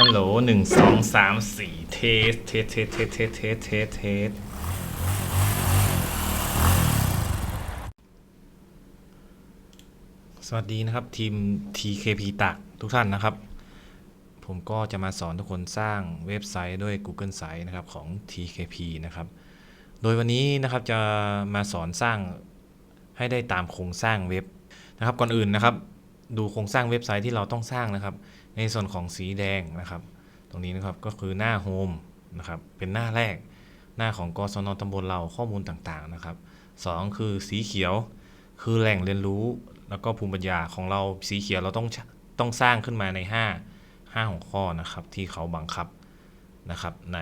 ฮัลโหลหนึ่งสองสามสี่เทสเทสเทสเทสเทสเทสเทสเทสสวัสดีนะครับทีม TKP ตักทุกท่านนะครับ ผมก็จะมาสอนทุกคนสร้างเว็บไซต์ด้วย Google Site นะครับของ TKP นะครับ โดยวันนี้นะครับจะมาสอนสร้างให้ได้ตามโครงสร้างเว็บนะครับก่อนอื่นนะครับ ดูโครงสร้างเว็บไซต์ที่เราต้องสร้างนะครับ ในส่วนของสีแดงนะครับ ตรงนี้นะครับก็คือหน้าโฮมนะครับเป็นหน้าแรก หน้าของกศนตำบลเราข้อมูลต่างๆนะครับสองคือสีเขียวคือแหล่งเรียนรู้แล้วก็ภูมิปัญญาของเราสีเขียวเราต้องต้องสร้างขึ้นมาใน 5 5หัวข้อนะครับที่เขาบังคับนะครับใน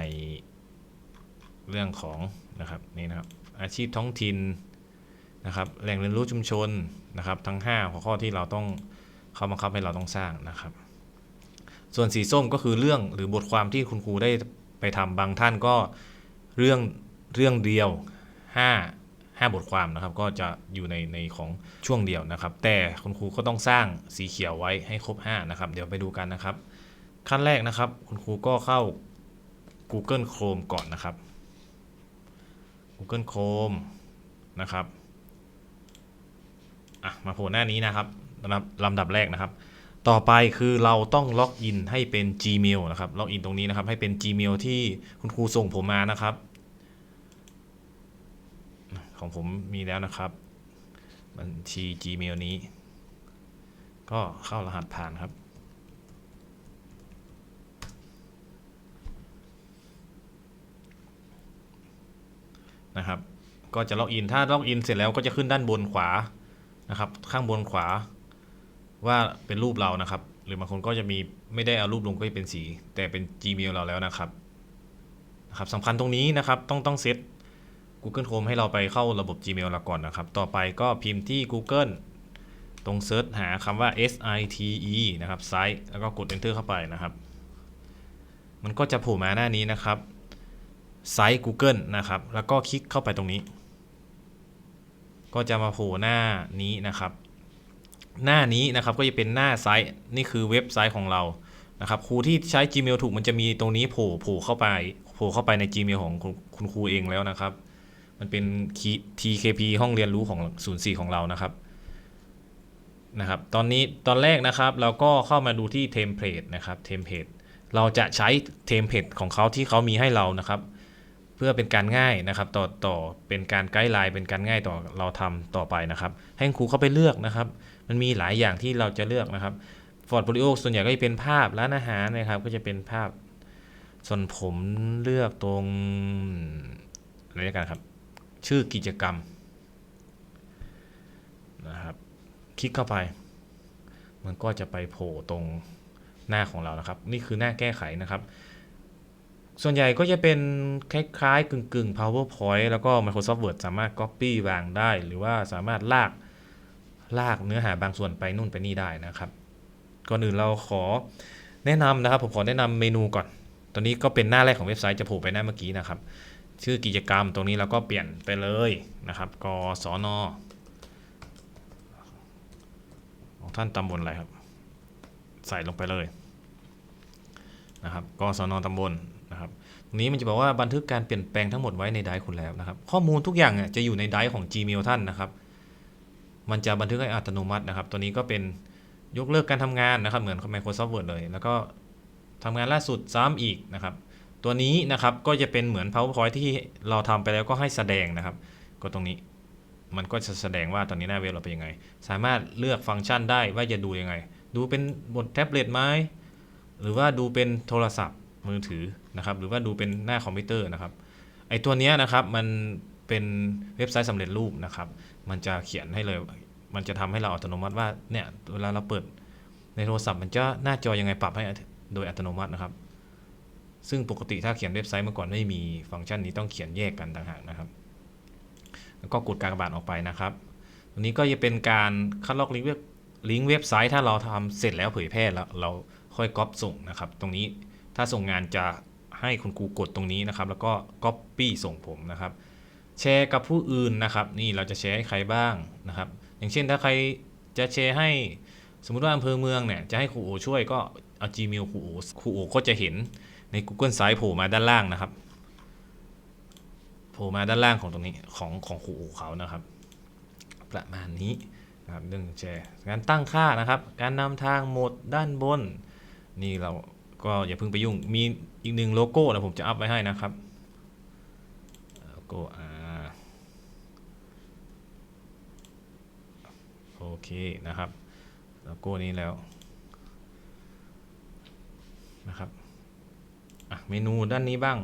เรื่องของนะครับนี่นะครับอาชีพท้องถิ่นนะครับแหล่งเรียนรู้ชุมชนนะครับทั้ง 5 หัวข้อที่เราต้องเขาบังคับให้เราต้องสร้างนะครับ ส่วนสีส้มก็คือเรื่องหรือบทความที่คุณครูได้ไปทำบางท่านก็เรื่องเรื่องเดียว5 5 บทความนะครับ ก็จะอยู่ในในของช่วงเดียวนะครับ แต่คุณครูก็ต้องสร้างสีเขียวไว้ให้ครบ 5 นะครับ เดี๋ยวไปดูกันนะครับ ขั้นแรกนะครับ คุณครูก็เข้า Google Chrome ก่อนนะครับ Google Chrome นะครับอะมาโผล่หน้านี้นะครับลำดับลำดับแรกนะครับ ต่อไปคือเราต้องล็อกอินให้เป็น Gmail นะครับ ล็อกอินตรงนี้นะครับ ให้เป็น Gmail ที่คุณครูส่งผมมานะครับ ของผมมีแล้วนะครับ บัญชี Gmail นี้ ก็เข้ารหัสผ่านครับ นะครับ ก็จะล็อกอิน ถ้าล็อกอินเสร็จแล้วก็จะขึ้นด้านบนขวา นะครับ ข้างบนขวา ว่าเป็นรูปเรานะครับ หรือบางคนก็จะมีไม่ได้เอารูปลงก็จะเป็นสี แต่เป็น Gmail เราแล้วนะครับนะครับสำคัญตรงนี้นะครับต้องต้องเซต Google Chrome ให้เราไปเข้าระบบ Gmail เราก่อนนะครับ ต่อไปก็พิมพ์ที่ Google ตรงเซิร์ชหาคำว่า site นะครับ site แล้วก็กด enter เข้าไปนะครับ มันก็จะโผล่มาหน้านี้นะครับไซต์ Google นะครับ แล้วก็คลิกเข้าไปตรงนี้ ก็จะมาโผล่หน้านี้นะครับ หน้านี้นะครับก็จะเป็นหน้าไซต์นี่คือเว็บไซต์ของเรานะครับครูที่ใช้ Gmail ถูกมันจะมีตรงนี้โผล่โผล่เข้าไปโผล่เข้าไปใน Gmail ของคุณครูเองแล้วนะครับ มันเป็น TKP ห้องเรียนรู้ของ 04 ของเรานะครับนะครับ ตอนนี้ตอนแรกนะครับเราก็เข้ามาดูที่เทมเพลตนะครับเทมเพลตเราจะใช้เทมเพลตของเขาที่เขามีให้เรานะครับ เพื่อเป็นการง่ายนะครับต่อต่อเป็นการไกด์ไลน์เป็นการง่ายต่อเราทำต่อไปนะครับ ให้ครูเข้าไปเลือกนะครับ มันมีหลายอย่างที่เราจะเลือกนะครับฟอร์ดโ o ลิโอส่วนใหญ่ก็จะเป็นภาพร้านอาหารนะครับ ก็จะเป็นภาพ ส่วนผมเลือกตรงอะไรกันครับ ชื่อกิจกรรมนะครับ คลิกเข้าไป มันก็จะไปโผล่ตรงหน้าของเรานะครับ นี่คือหน้าแก้ไขนะครับ ส่วนใหญ่ก็จะเป็นคล้ายๆ กึ่งๆ PowerPoint แล้วก็ Microsoft Word สามารถ Copy วางได้ หรือว่าสามารถลาก ลากเนื้อหาบางส่วนไปนู่นไปนี่ได้นะครับ ก่อนอื่นเราขอแนะนำนะครับ ผมขอแนะนำเมนูก่อน ตัวนี้ก็เป็นหน้าแรกของเว็บไซต์จะโผล่ไปหน้าเมื่อกี้นะครับ ชื่อกิจกรรมตรงนี้เราก็เปลี่ยนไปเลยนะครับ กศนของท่านตำบลอะไรครับ ใส่ลงไปเลยนะครับกศนตำบลนะครับตรงนี้มันจะบอกว่าบันทึกการเปลี่ยนแปลงทั้งหมดไว้ในไดร์คุณแล้วนะครับ ข้อมูลทุกอย่างเนี่ยจะอยู่ในไดร์ของ Gmail ท่านนะครับ มันจะบันทึกให้อัตโนมัตินะครับ ตัวนี้ก็เป็นยกเลิกการทำงานนะครับ เหมือน Microsoft Word เลย แล้วก็ทำงานล่าสุดซ้ำอีกนะครับ ตัวนี้นะครับก็จะเป็นเหมือน PowerPoint ที่เราทำไปแล้วก็ให้แสดงนะครับ ก็ตรงนี้มันก็จะแสดงว่าตอนนี้หน้าเว็บเราเป็นยังไง สามารถเลือกฟังก์ชันได้ว่าจะดูยังไง ดูเป็นบนแท็บเล็ตไหมหรือว่าดูเป็นโทรศัพท์มือถือนะครับ หรือว่าดูเป็นหน้าคอมพิวเตอร์นะครับ ไอตัวนี้นะครับมัน เป็นเว็บไซต์สำเร็จรูปนะครับ มันจะเขียนให้เลย มันจะทำให้เราอัตโนมัติว่าเนี่ยเวลาเราเปิดในโทรศัพท์มันจะหน้าจอยังไงปรับให้โดยอัตโนมัตินะครับ ซึ่งปกติถ้าเขียนเว็บไซต์เมื่อก่อนไม่มีฟังก์ชันนี้ต้องเขียนแยกกันต่างหากนะครับ แล้วก็กดการกบาดออกไปนะครับตัวนี้ก็จะเป็นการคัดลอกลิงก์เว็บลิงก์เว็บไซต์ถ้าเราทำเสร็จแล้วเผยแพร่แล้วเราค่อยก๊อปส่งนะครับ ตรงนี้ถ้าส่งงานจะให้คุณครูกดตรงนี้นะครับ แล้วก็ก๊อปปี้ส่งผมนะครับ แชร์กับผู้อื่นนะครับ นี่เราจะแชร์ให้ใครบ้างนะครับ อย่างเช่นถ้าใครจะแชร์ให้สมมุติว่าอำเภอเมืองเนี่ยจะให้ครูโอช่วยก็เอา Gmail ครูโอครูโอก็จะเห็นใน Google Sites โผล่มาด้านล่างนะครับโผล่มาด้านล่างของตรงนี้ของของครูโอเขานะครับ ประมาณนี้นะครับเรื่องแชร์การตั้งค่านะครับ การนำทางโหมดด้านบน นี่เราก็อย่าเพิ่งไปยุ่งมีอีกหนึ่งโลโก้นะผมจะอัพไว้ให้นะครับโลโก้อ่าโอ เคนะครับโลโก้นี้แล้วนะครับเมนูด้านนี้บ้าง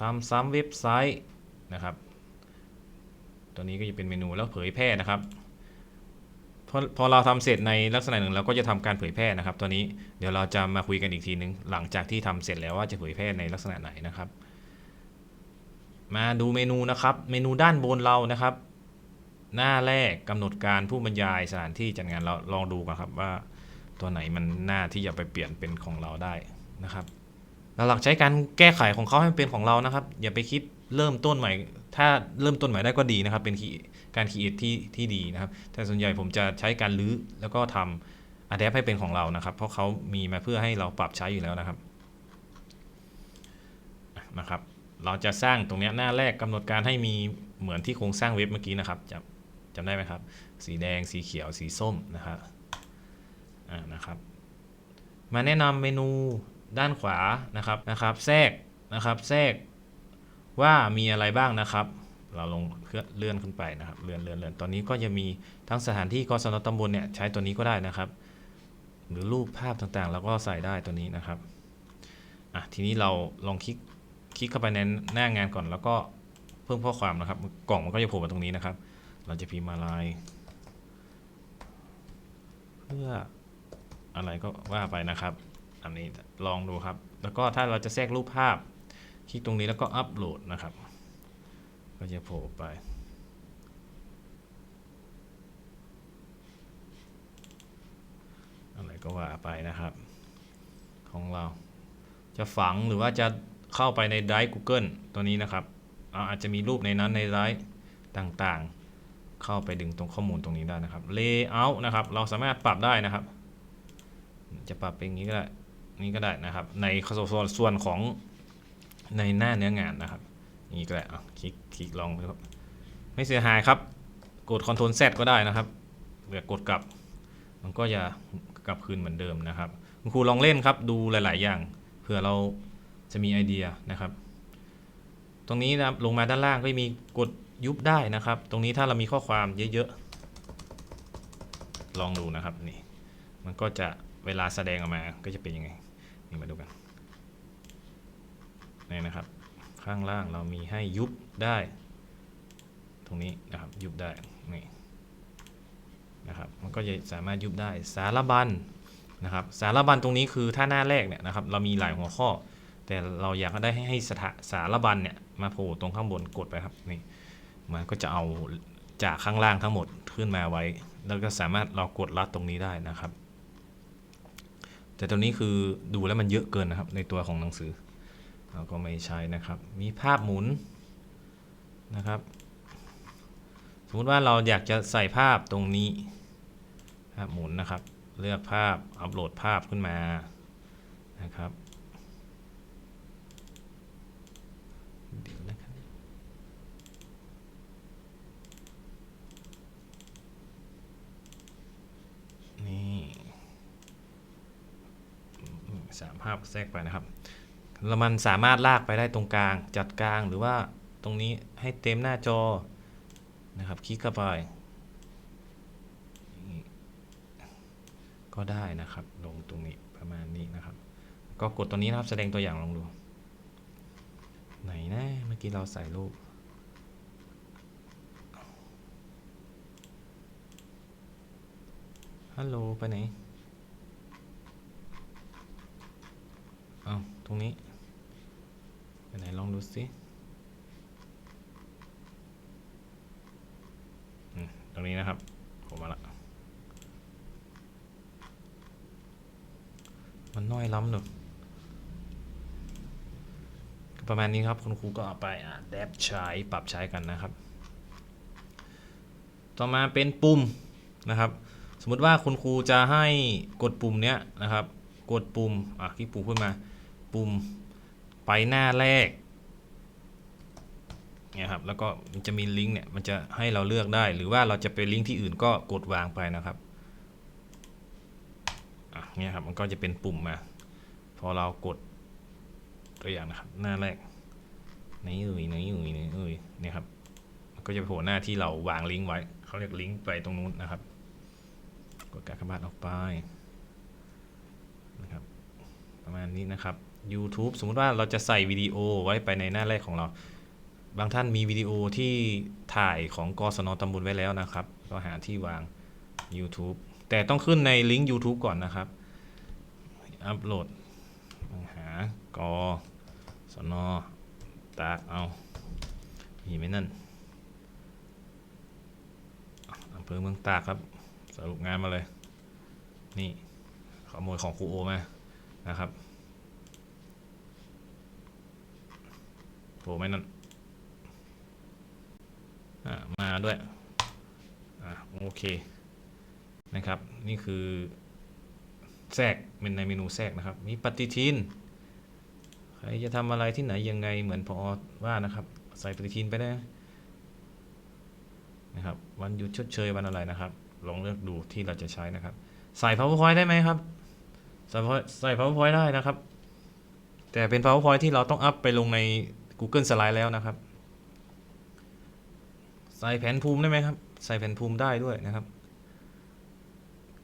ทำซ้ำเว็บไซต์นะครับตัวนี้ก็จะเป็นเมนูแล้วเผยแพร่นะครับพอพอเราทำเสร็จในลักษณะหนึ่งเราก็จะทำการเผยแพร่นะครับ ตัวนี้เดี๋ยวเราจะมาคุยกันอีกทีนึง หลังจากที่ทำเสร็จแล้วว่าจะเผยแพร่ในลักษณะไหนนะครับ มาดูเมนูนะครับ เมนูด้านบนเรานะครับ หน้าแรกกำหนดการผู้บรรยายสถานที่จัดงานเราลองดูกันครับว่า ตัวไหนมันหน้าที่จะไปเปลี่ยนเป็นของเราได้นะครับหลักใช้การแก้ไขของเขาให้เป็นของเรานะครับ อย่าไปคิดเริ่มต้นใหม่ ถ้าเริ่มต้นใหม่ได้ก็ดีนะครับ เป็นการคีเอทที่ที่ดีนะครับ แต่ส่วนใหญ่ผมจะใช้การรื้อแล้วก็ทำอัดแอปให้เป็นของเรานะครับ เพราะเขามีมาเพื่อให้เราปรับใช้อยู่แล้วนะครับนะครับ เราจะสร้างตรงนี้หน้าแรกกำหนดการให้มีเหมือนที่โครงสร้างเว็บเมื่อกี้นะครับจำ จำได้ไหมครับ สีแดงสีเขียวสีส้มนะครับอ่านะครับ มาแนะนำเมนูด้านขวานะครับนะครับแทรกนะครับแทรกว่ามีอะไรบ้างนะครับ เราลงเคลื่อเลื่อนขึ้นไปนะครับเลื่อนเลื่อนเลื่อนตอนนี้ก็จะมีทั้งสถานที่กศนตำบลเนี่ยใช้ตัวนี้ก็ได้นะครับ หรือรูปภาพต่างๆเราก็ใส่ได้ตัวนี้นะครับอะทีนี้เราลองคลิกคลิกเข้าไปในหน้างานก่อนแล้วก็เพิ่มข้อความนะครับ กล่องมันก็จะโผล่มาตรงนี้นะครับ เราจะพิมพ์อะไรเพื่ออะไรก็ว่าไปนะครับ อันนี้ลองดูครับ แล้วก็ถ้าเราจะแทรกรูปภาพ คลิกตรงนี้แล้วก็อัปโหลดนะครับ ก็จะโผล่ไป อะไรก็ว่าไปนะครับ ของเรา จะฝังหรือว่าจะเข้าไปในไดร์ Google ตัวนี้นะครับอาอาจจะมีรูปในนั้นในไดร์ต่างๆ เข้าไปดึงตรงข้อมูลตรงนี้ได้นะครับ Layout นะครับ เราสามารถปรับได้นะครับ จะปรับเป็นอย่างนี้ก็ได้นี้ก็ได้นะครับ ในส่วนส่วนของในหน้าเนื้องานนะครับนี้ก็ได้อะคลิกคลิกลองดูครับ ไม่เสียหายครับ กด Ctrl Z ก็ได้นะครับเดี๋ยวกดกลับ มันก็จะกลับคืนเหมือนเดิมนะครับ คุณครูลองเล่นครับ ดูหลาย ๆ อย่าง เผื่อเราจะมีไอเดียนะครับ ตรงนี้นะลงมาด้านล่างก็มีกด ยุบได้นะครับ ตรงนี้ถ้าเรามีข้อความเยอะๆ ลองดูนะครับนี่ มันก็จะเวลาแสดงออกมาก็จะเป็นยังไง นี่มาดูกัน นี่นะครับ ข้างล่างเรามีให้ยุบได้ ตรงนี้นะครับยุบได้ นี่นะครับ มันก็จะสามารถยุบได้ สารบัญนะครับ สารบัญตรงนี้คือถ้าหน้าแรกเนี่ยนะครับ เรามีหลายหัวข้อ แต่เราอยากได้ให้ใหสถาสารบัญเนี่ยมาโผล่ตรงข้างบนกดไปครับ นี่ มันก็จะเอาจากข้างล่างทั้งหมดขึ้นมาไว้ แล้วก็สามารถเรากดลัดตรงนี้ได้นะครับ แต่ตัวนี้คือดูแล้วมันเยอะเกินนะครับในตัวของหนังสือ เราก็ไม่ใช้นะครับ มีภาพหมุนนะครับ สมมุติว่าเราอยากจะใส่ภาพตรงนี้ภาพหมุนนะครับ เลือกภาพอัปโหลดภาพขึ้นมานะครับ เดี๋ยวนะครับ นี่ สามภาพแทรกไปนะครับแล้วมันสามารถลากไปได้ตรงกลาง จัดกลางหรือว่าตรงนี้ให้เต็มหน้าจอนะครับ คลิกเข้าไปก็ได้นะครับ ลงตรงนี้ประมาณนี้นะครับ ก็กดตัวนี้นะครับแสดงตัวอย่างลองดู ไหนนะเมื่อกี้เราใส่รูปฮัลโหลไปไหน อ้าตรงนี้ไปไหนลองดูสิตรงนี้นะครับ ผมมาละ มันน้อยล้ำหนึ่งประมาณนี้ครับ คุณครูก็เอาไปอะแดบใช้ปรับใช้กันนะครับ ต่อมาเป็นปุ่มนะครับ สมมุติว่าคุณครูจะให้กดปุ่มเนี้ยนะครับ กดปุ่มอะคลิกปุ่มขึ้นมา ปุ่มไปหน้าแรกเนี่ยครับแล้วก็มันจะมีลิงก์เนี่ยมันจะให้เราเลือกได้ หรือว่าเราจะไปลิงก์ที่อื่นก็กดวางไปนะครับเนี่ยครับมันก็จะเป็นปุ่มมา พอเรากดตัวอย่างนะครับ หน้าแรกนี่เอ่ยนี่เอ่ยนี่เอ่ยเนี่ยครับมันก็จะโผล่หน้าที่เราวางลิงก์ไว้ เขาเรียกลิงก์ไปตรงนู้นนะครับ กดการกระบาดออกไปนะครับ ประมาณนี้นะครับ YouTube สมมุติว่าเราจะใส่วิดีโอไว้ไปในหน้าแรกของเรา บางท่านมีวิดีโอที่ถ่ายของกศนตำบลไว้แล้วนะครับ ก็หาที่วาง YouTube แต่ต้องขึ้นในลิงก์ YouTube ก่อนนะครับ อัปโหลดหากสนตากเอามีไหมนั่นอำเภอเมืองตากครับ สรุปงานมาเลย นี่ขโมยของครูโอมานะครับ โผล่ไหมนั่นมาด้วยอโอเคนะครับ นี่คือแทรกเป็นในเมนูแทรกนะครับ มีปฏิทินใครจะทำอะไรที่ไหนยังไงเหมือนพอว่านะครับ ใส่ปฏิทินไปได้นะครับ วันหยุดชดเชยวันอะไรนะครับ ลองเลือกดูที่เราจะใช้นะครับ ใส่ powerpoint ได้ไหมครับ ใส่ powerpoint ได้นะครับ แต่เป็น powerpoint ที่เราต้องอัพไปลงใน Google Slide แล้วนะครับ ใส่แผนภูมิได้ไหมครับ ใส่แผนภูมิได้ด้วยนะครับ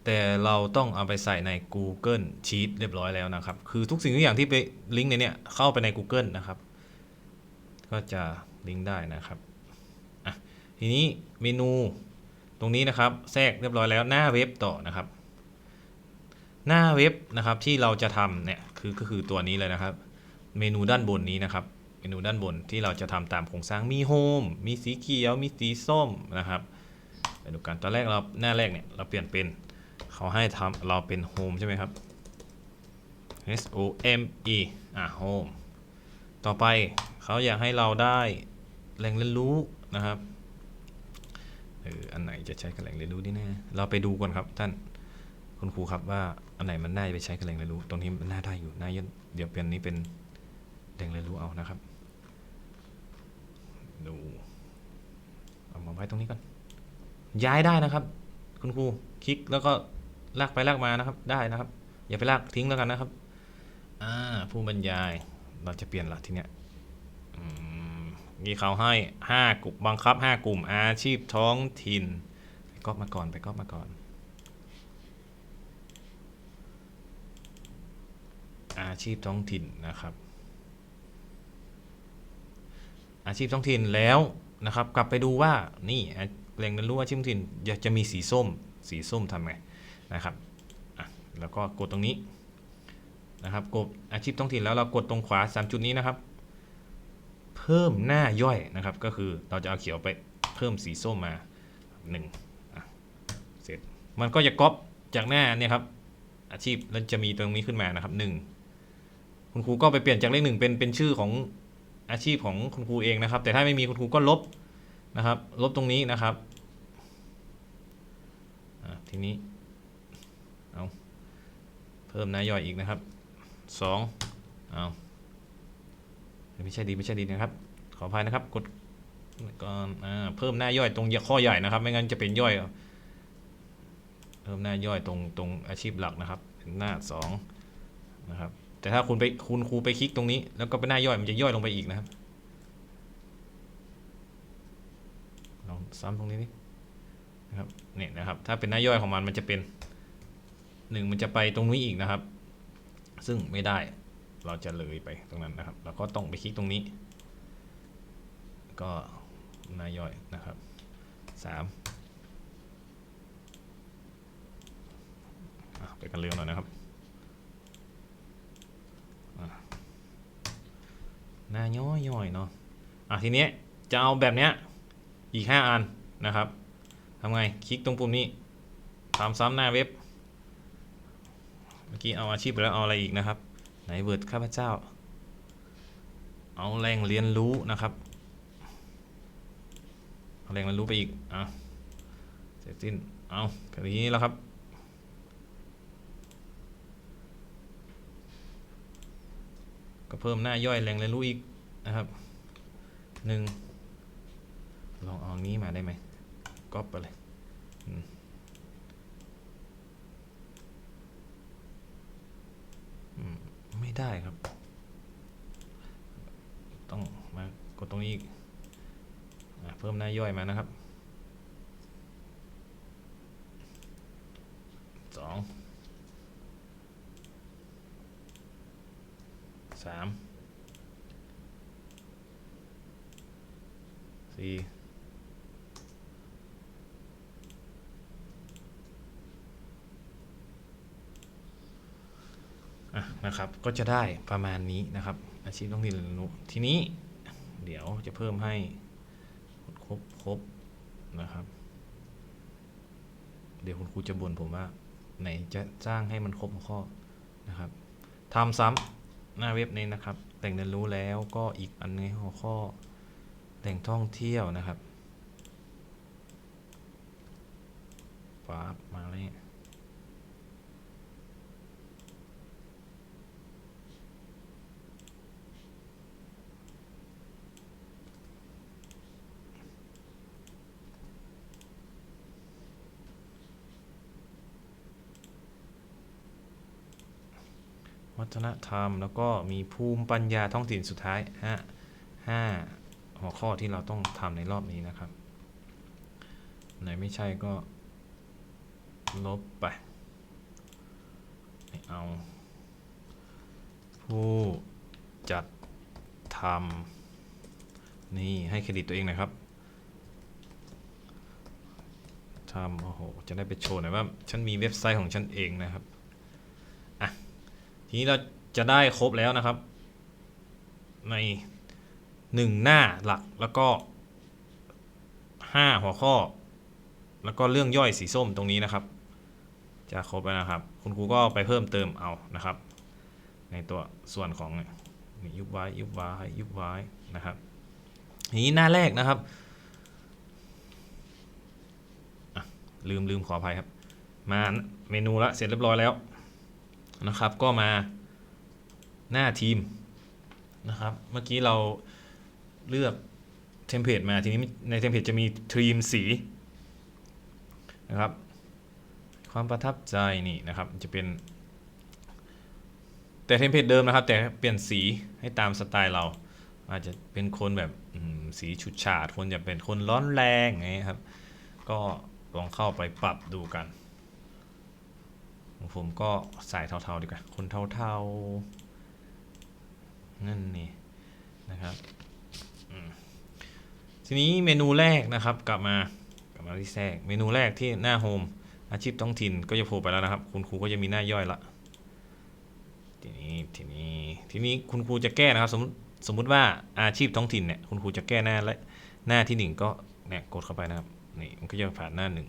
แต่เราต้องเอาไปใส่ใน Google Sheet เรียบร้อยแล้วนะครับ คือทุกสิ่งทุกอย่างที่ไปลิงก์ในเนี้ยเข้าไปใน Google นะครับ ก็จะลิงก์ได้นะครับอะทีนี้เมนูตรงนี้นะครับแทรกเรียบร้อยแล้วหน้าเว็บต่อนะครับ หน้าเว็บนะครับที่เราจะทำเนี่ยคือก็คือตัวนี้เลยนะครับ เมนูด้านบนนี้นะครับ เมนูด้านบนที่เราจะทำตามโครงสร้างมีโฮมมีสีเขียว มีสีส้มนะครับไปดูกันตอนแรกเราหน้าแรกเนี่ยเราเปลี่ยนเป็นเขาให้ทำเราเป็นโฮมใช่ไหมครับ H O M E อะโฮมต่อไปเขาอยากให้เราได้แหล่งเรียนรู้นะครับเอออันไหนจะใช้กับแหล่งเรียนรู้ดีแน่เราไปดูก่อนครับท่านคุณครูครับว่าอันไหนมันน่าจะไปใช้กับแหล่งเรียนรู้ ตรงนี้มันน่าได้อยู่น่าเยนเดี๋ยวเป็นนี้เป็นแหล่งเรียนรู้เอานะครับ ดูเอามาไว้ตรงนี้ก่อน ย้ายได้นะครับ คุณครูคลิกแล้วก็ลากไปลากมานะครับ ได้นะครับ อย่าไปลากทิ้งแล้วกันนะครับ อ่า ผู้บรรยาย เราจะเปลี่ยนละทีเนี้ยมมีเขาให้ห้ากลุ่มบังคับห้ากลุ่มอาชีพท้องถิ่นไปก๊อปมาก่อนไปก๊อปมาก่อน อาชีพท้องถิ่นนะครับ อาชีพท้องถิ่นแล้วนะครับ กลับไปดูว่านี่แหล่งเรียนรู้อาชีพท้องถิ่นอยากจะมีสีส้ม สีส้มทำไงนะครับแล้วก็กดตรงนี้นะครับกดอาชีพท้องถิ่นแล้วเรากดตรงขวา 3 จุดนี้นะครับ เพิ่มหน้าย่อยนะครับ ก็คือเราจะเอาเขียวไปเพิ่มสีส้มมา1อะเสร็จมันก็จะก๊อปจากหน้าเนี่ยครับอาชีพแล้วจะมีตรงนี้ขึ้นมานะครับ 1 คุณครูก็ไปเปลี่ยนจากเลขหนึ่งเป็นเป็นชื่อของ อาชีพของคุณครูเองนะครับ แต่ถ้าไม่มีคุณครูก็ลบนะครับ ลบตรงนี้นะครับทีนี้เอาเพิ่มหน้าย่อยอีกนะครับสองเอาไม่ใช่ดีไม่ใช่ดีนะครับ ขออภัยนะครับกดก่อนอ่าเพิ่มหน้าย่อยตรงข้อใหญ่นะครับ ไม่งั้นจะเป็นย่อยเพิ่มหน้าย่อยตรงตรงอาชีพหลักนะครับหน้าสองนะครับ แต่ถ้าคุณไปคุณครูไปคลิกตรงนี้ แล้วก็ไปหน้าย่อยมันจะย่อยลงไปอีกนะครับลองซ้ำตรงนี้นี่นะครับเนี่ยนะครับ ถ้าเป็นหน้าย่อยของมันมันจะเป็นหนึ่งมันจะไปตรงนี้อีกนะครับ ซึ่งไม่ได้เราจะเลยไปตรงนั้นนะครับเราก็ต้องไปคลิกตรงนี้ ก็หน้าย่อยนะครับสามไปกันเร็วหน่อยนะครับ หน้าย่อยๆเนาะอะทีเนี้ยจะเอาแบบเนี้ยอีก 5 อันนะครับทำไงคลิกตรงปุ่มนี้ทำซ้ำหน้าเว็บ เมื่อกี้เอาอาชีพไปแล้วเอาอะไรอีกนะครับ ไหนเวิร์ดข้าพเจ้า เอาแรงเรียนรู้นะครับเอาแรงเรียนรู้ไปอีกอะเสร็จสิ้นเอาแค่นี้แล้วครับ ก็เพิ่มหน้าย่อยแหล่งเรียนรู้อีกนะครับหนึ่งลองเอานี้มาได้ไหมก๊อปไปเลยไม่ได้ครับ ต้องมากดตรงนี้อีกเพิ่มหน้าย่อยมานะครับสอง สามสี่อะนะครับ ก็จะได้ประมาณนี้นะครับ อาชีพต้องเรียนรู้ทีนี้เดี๋ยวจะเพิ่มให้ครบครบนะครับ เดี๋ยวคุณครูจะบ่นผมว่า ไหนจะจ้างให้มันครบหัวข้อนะครับทำซ้ำ หน้าเว็บนี้นะครับแต่งเรียนรู้แล้วก็อีกอันนึงหัวข้อแหล่งท่องเที่ยวนะครับป๊าบมาเลย ฒนธรรม แล้วก็มีภูมิปัญญาท้องถิ่นสุดท้ายห้าห้าหัวข้อที่เราต้องทำในรอบนี้นะครับไหนไม่ใช่ก็ลบไปไเอา ผู้จัดทำนี่ให้เครดิตตัวเองหนะครับทำโอ้โห จะได้ไปโชว์หน่อยว่า ฉันมีเว็บไซต์ของฉันเองนะครับ ทีนี้เราจะได้ครบแล้วนะครับ ในหนึ่งหน้าหลักแล้วก็ห้าหัวข้อ แล้วก็เรื่องย่อยสีส้มตรงนี้นะครับ จะครบแล้วนะครับ คุณครูก็ไปเพิ่มเติมเอานะครับ ในตัวส่วนของยุบไว้ยุบไว้ยุบไว้นะครับทีนี้หน้าแรกนะครับลืมลืมขออภัยครับ มาเมนูละเสร็จเรียบร้อยแล้ว นะครับ ก็มาหน้าทีมนะครับ เมื่อกี้เราเลือกเทมเพลตมา ทีนี้ในเทมเพลตจะมีทีมสีนะครับ ความประทับใจนี่นะครับ จะเป็น แต่เทมเพลตเดิมนะครับ แต่เปลี่ยนสีให้ตามสไตล์เรา อาจจะเป็นคนแบบสีฉุดฉาด คนจะเป็นคนร้อนแรงไงครับ ก็ลองเข้าไปปรับดูกัน ของผมก็สายเทาๆดีกว่า คนเทาๆ นั่นนี่นะครับทีนี้เมนูแรกนะครับกลับมากลับมาที่แทรกเมนูแรกที่หน้าโฮมอาชีพท้องถิ่นก็จะโผล่ไปแล้วนะครับ คุณครูก็จะมีหน้าย่อยละทีนี้ทีนี้ทีนี้คุณครูจะแก้นะครับสมมติสมมุติว่าอาชีพท้องถิ่นเนี่ยคุณครูจะแก้หน้าและหน้าที่หนึ่งก็เนี่ยกดเข้าไปนะครับนี่มันก็จะผ่านหน้าหนึ่ง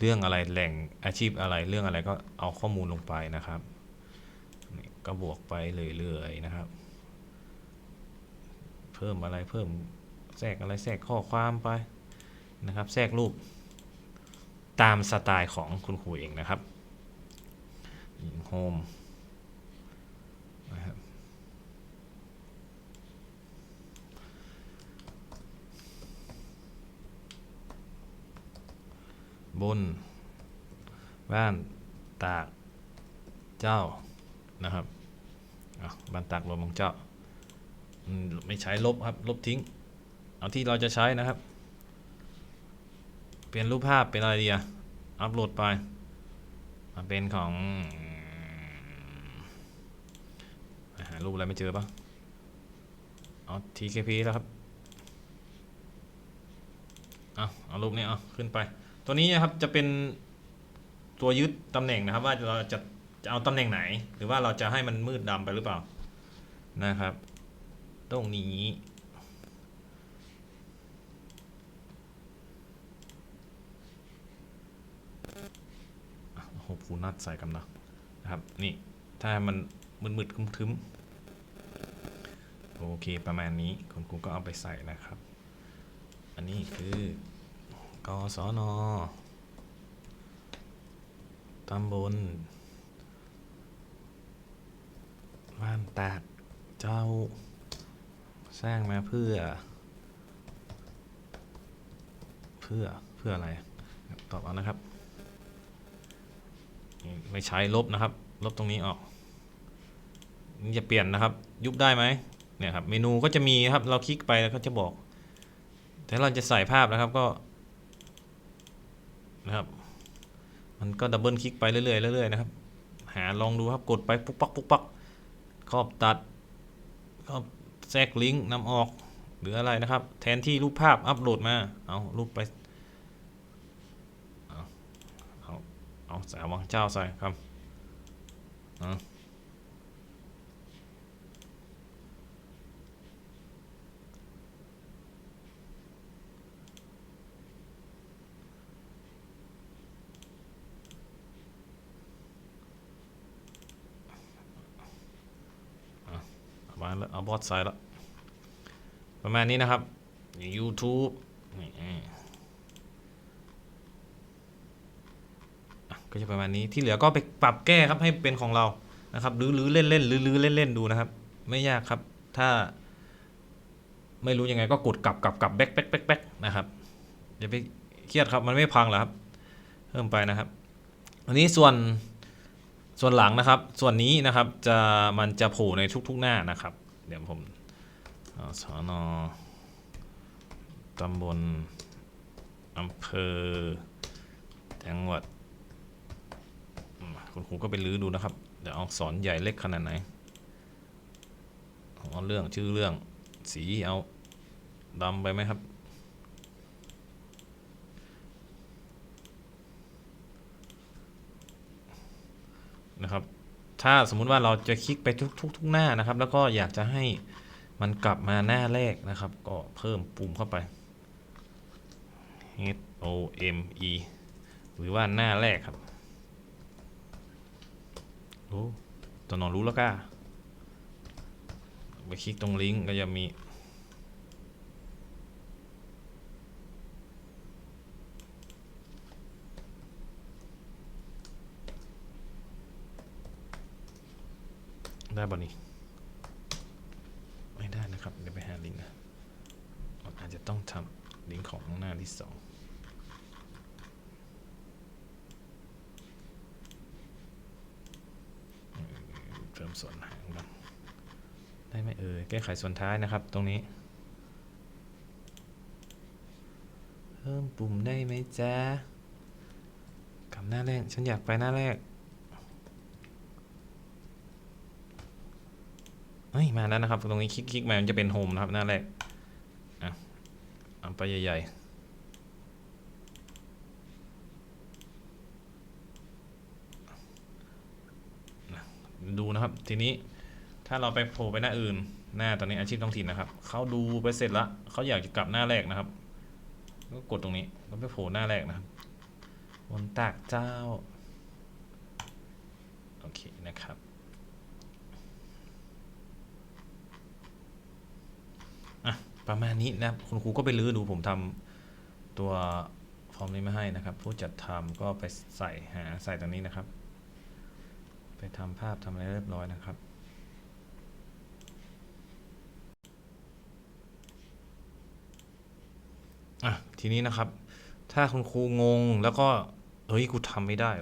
เรื่องอะไรแหล่งอาชีพอะไรเรื่องอะไรก็เอาข้อมูลลงไปนะครับก็บวกไปเรื่อยๆนะครับ เพิ่มอะไรเพิ่มแทรกอะไรแทรกข้อความไปนะครับ แทรกรูปตามสไตล์ของคุณครูเองนะครับโฮมนะครับ บนบ้านตากเจ้านะครับบ้านตากลมของเจ้าไม่ใช้ลบครับ ลบทิ้ง เอาที่เราจะใช้นะครับ เปลี่ยนรูปภาพเป็นอะไรดีอะอัพโหลดไปมาเป็นของหารูปอะไรไม่เจอปะเอา TKP แล้วครับ เอาเอารูปนี้เอาขึ้นไป ตัวนี้นะครับจะเป็นตัวยึดตำแหน่งนะครับ ว่าเราจะจะเอาตำแหน่งไหน หรือว่าเราจะให้มันมืดดำไปหรือเปล่านะครับ ตรงนี้โอ้โหผูนัดใส่กันนะนะครับนี่ถ้ามันมืดๆทึมๆโอเคประมาณนี้คุณครูก็เอาไปใส่นะครับ อันนี้คือ กศนตำบลบ้านตาดเจ้า สร้างมาเพื่อ เพื่อ เพื่ออะไร ตอบเอานะครับ ไม่ใช้ลบนะครับ ลบตรงนี้ออกนี่จะเปลี่ยนนะครับ ยุบได้ไหมเนี่ยครับ เมนูก็จะมีครับ เราคลิกไปแล้วก็จะบอก แต่เราจะใส่ภาพนะครับก็ นะครับ มันก็ดับเบิลคลิกไปเรื่อยๆเรื่อยๆนะครับ หาลองดูครับกดไปปุ๊กปักปุ๊กปักครอบตัดครอบแทรกลิงก์นำออกหรืออะไรนะครับ แทนที่รูปภาพอัปโหลดมา เอารูปไป เอาเอาเอาใส่วังเจ้าใส่ครับอ่า เอามาแล้วเอาบอสใส่แล้วประมาณนี้นะครับ YouTube ก็จะประมาณนี้ที่เหลือก็ไปปรับแก้ครับให้เป็นของเรานะครับหรือหรือเล่นเล่นหรือหรือเล่นเล่นดูนะครับ ไม่ยากครับ ถ้า ไม่รู้ยังไงก็กดกลับกลับกลับแบ็คแบ็คแบ็คแบ็คนะครับอย่าไปเครียดครับมันไม่พังหรอกครับ เพิ่มไปนะครับ อันนี้ส่วนส่วนหลังนะครับ ส่วนนี้นะครับจะมันจะโผล่ในทุกๆหน้านะครับ เดี๋ยวผมสอนอตำบลอำเภอจังหวัดคุณครูก็ไปลื้อดูนะครับ เดี๋ยวเอาสอนใหญ่เล็กขนาดไหนเอาเรื่องชื่อเรื่องสีเอาดำไปไหมครับ นะครับ ถ้าสมมุติว่าเราจะคลิกไปทุกทุกทุกหน้านะครับ แล้วก็อยากจะให้มันกลับมาหน้าแรกนะครับ ก็เพิ่มปุ่มเข้าไป H O M E หรือว่าหน้าแรกครับโอ้ตัวนอนรู้แล้วก้าไปคลิกตรงลิงก์ก็จะมี ได้บ่นี่ไม่ได้นะครับ เดี๋ยวไปหาลิงก์นะอาจจะต้องทำลิงก์ของหน้าที่สองเพิ่มส่วนหางกันได้ไหมเอ่ยแก้ไขส่วนท้ายนะครับ ตรงนี้ เพิ่มปุ่มได้ไหมจ๊ะกับหน้าแรก ฉันอยากไปหน้าแรก ฮ้ย มาแล้วนะครับ ตรงนี้คลิกคลิกมามันจะเป็นโฮมนะครับหน้าแรกอะเอาไปใหญ่ๆดูนะครับ ทีนี้ถ้าเราไปโผล่ไปหน้าอื่น หน้าตอนนี้อาชีพท้องถิ่นนะครับเขาดูไปเสร็จล้วเขาอยากจะกลับหน้าแรกนะครับ ก็กดตรงนี้แล้วไปโผล่หน้าแรกนะครับบนตากเจ้า โอเคนะครับ อะ ประมาณนี้นะคุณครูก็ไปลื้อดูผมทำตัวฟอร์มนี้มาให้นะครับ ผู้จัดทำก็ไปใส่หาใส่ตรงนี้นะครับ ไปทำภาพทำอะไรเรียบร้อยนะครับอะทีนี้นะครับ ถ้าคุณครูงงแล้วก็เฮ้ยกูทำไม่ได้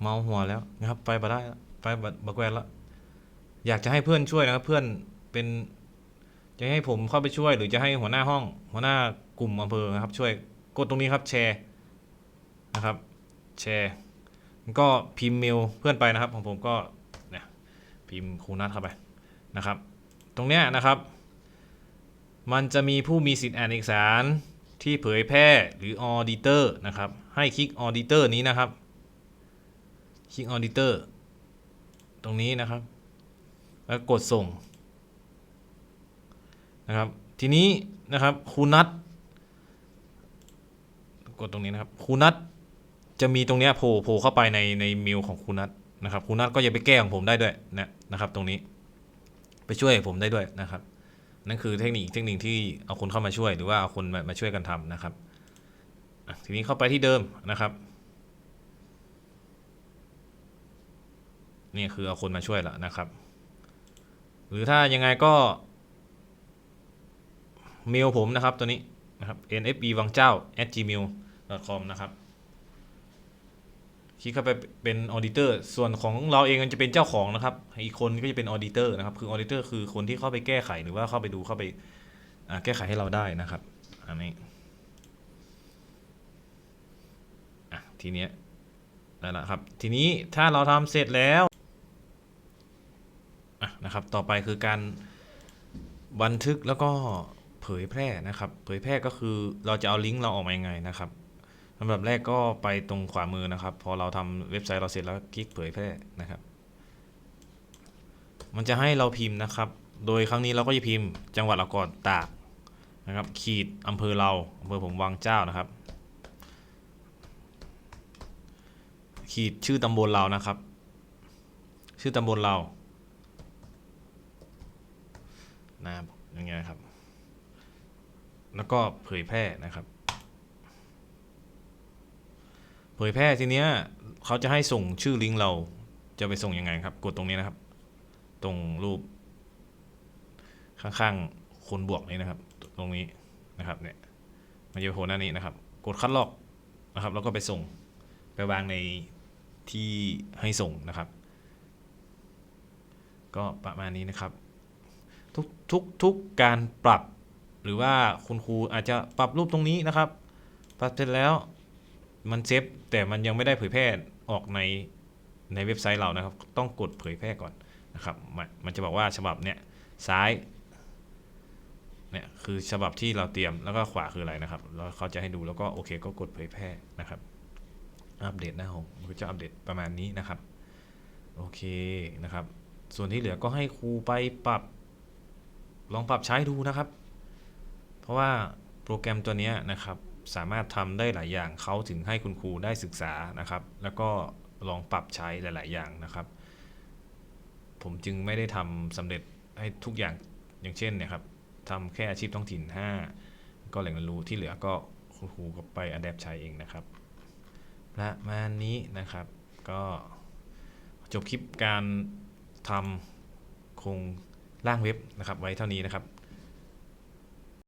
เมาหัวแล้วนะครับ ไปมาได้แล้วไปบัดบักแวนแล้วอยากจะให้เพื่อนช่วยนะครับ เพื่อนเป็น จะให้ผมเข้าไปช่วยหรือจะให้หัวหน้าห้อง หัวหน้ากลุ่มอำเภอนะครับ ช่วยกดตรงนี้ครับแชร์นะครับ แชร์ก็พิมพ์เมลเพื่อนไปนะครับของผมก็เนี่ยพิมพ์ครูนัทเข้าไปนะครับ ตรงเนี้ยนะครับ มันจะมีผู้มีสิทธิ์อ่านเอกสารที่เผยแพร่หรือ auditor นะครับ ให้คลิก auditor นี้นะครับคลิก auditor ตรงนี้นะครับ แล้วกดส่ง นะครับทีนี้นะครับครูนัทกดตรงนี้นะครับครูนัทจะมีตรงนี้โผล่โผล่เข้าไปในในเมลของครูนัทนะครับครูนัทก็จะไปแก้ของผมได้ด้วยนะนะครับตรงนี้ไปช่วยผมได้ด้วยนะครับ นั่นคือเทคนิคเทคนิคที่เอาคนเข้ามาช่วยหรือว่าเอาคนมามาช่วยกันทำนะครับทีนี้เข้าไปที่เดิมนะครับนี่คือเอาคนมาช่วยแล้วนะครับ หรือถ้ายังไงก็ เมลผมนะครับตัวนี้นะครับ nfb วังเจ้า at gmail com นะครับคลิกเข้าไปเป็นออ d ิเตอร์ส่วนของเราเองมันจะเป็นเจ้าของนะครับ อีกคนก็จะเป็นออ d ิเตอร์นะครับ คือออ d ิเตอร์คือคนที่เข้าไปแก้ไขหรือว่าเข้าไปดูเข้าไปาแก้ไขให้เราได้นะครับ อันนี้ทีเนี้ยได้แล้วครับ ทีนี้ถ้าเราทำเสร็จแล้วะนะครับ ต่อไปคือการบันทึกแล้วก็ ผยแพร่นะครับ เผยแพร่ก็คือเราจะเอาลิงก์เราออกมายังไงนะครับลำดับแรกก็ไปตรงขวามือนะครับ พอเราทำเว็บไซต์เราเสร็จแล้วคลิกเผยแพร่นะครับ มันจะให้เราพิมพ์นะครับ โดยครั้งนี้เราก็จะพิมพ์ จังหวัดเราก่อนตากนะครับ ขีดอำเภอเราอำเภอผมวังเจ้านะครับ ขีดชื่อตำบลเรานะครับ ชื่อตำบลเรานะครับอย่างเงี้ยครับ แล้วก็เผยแพร่นะครับ เผยแพร่ทีเนี้ยเขาจะให้ส่งชื่อลิงก์เราจะไปส่งยังไงครับ กดตรงนี้นะครับ ตรงรูป ข้างๆคนบวกนี้นะครับ ตรงนี้นะครับเนี่ยมันจะโผล่หน้านี้นะครับ กดคัดลอกนะครับ แล้วก็ไปส่งไปวางในที่ให้ส่งนะครับ ก็ประมาณนี้นะครับ ทุกทุกทุกการปรับ หรือว่าคุณครูอาจจะปรับรูปตรงนี้นะครับปรับเสร็จแล้วมันเซฟแต่มันยังไม่ได้เผยแพร่ออกในในเว็บไซต์เรานะครับ ต้องกดเผยแพร่ก่อนนะครับมันมันจะบอกว่าฉบับเนี้ยซ้ายเนี่ยคือฉบับที่เราเตรียมแล้วก็ขวาคืออะไรนะครับแล้วเขาจะให้ดูแล้วก็โอเคก็กดเผยแพร่นะครับอัปเดตหน้าหงมันก็จะอัปเดตประมาณนี้นะครับโอเคนะครับ ส่วนที่เหลือก็ให้ครูไปปรับ ลองปรับใช้ดูนะครับ ราะว่าโปรแกรมตัวนี้นะครับสามารถทำได้หลายอย่างเขาถึงให้คุณครูได้ศึกษานะครับ แล้วก็ลองปรับใช้หลาย ๆ อย่างนะครับ ผมจึงไม่ได้ทำสำเร็จให้ทุกอย่างอย่างเช่นเนี่ยครับทำแค่อาชีพท้องถิ่น 5 ก็แหล่งเรียนรู้ที่เหลือก็คุณครูก็ไปอัดแอปใช้เองนะครับประมาณนี้นะครับก็จบคลิปการทำโครงร่างเว็บนะครับ ไว้เท่านี้นะครับ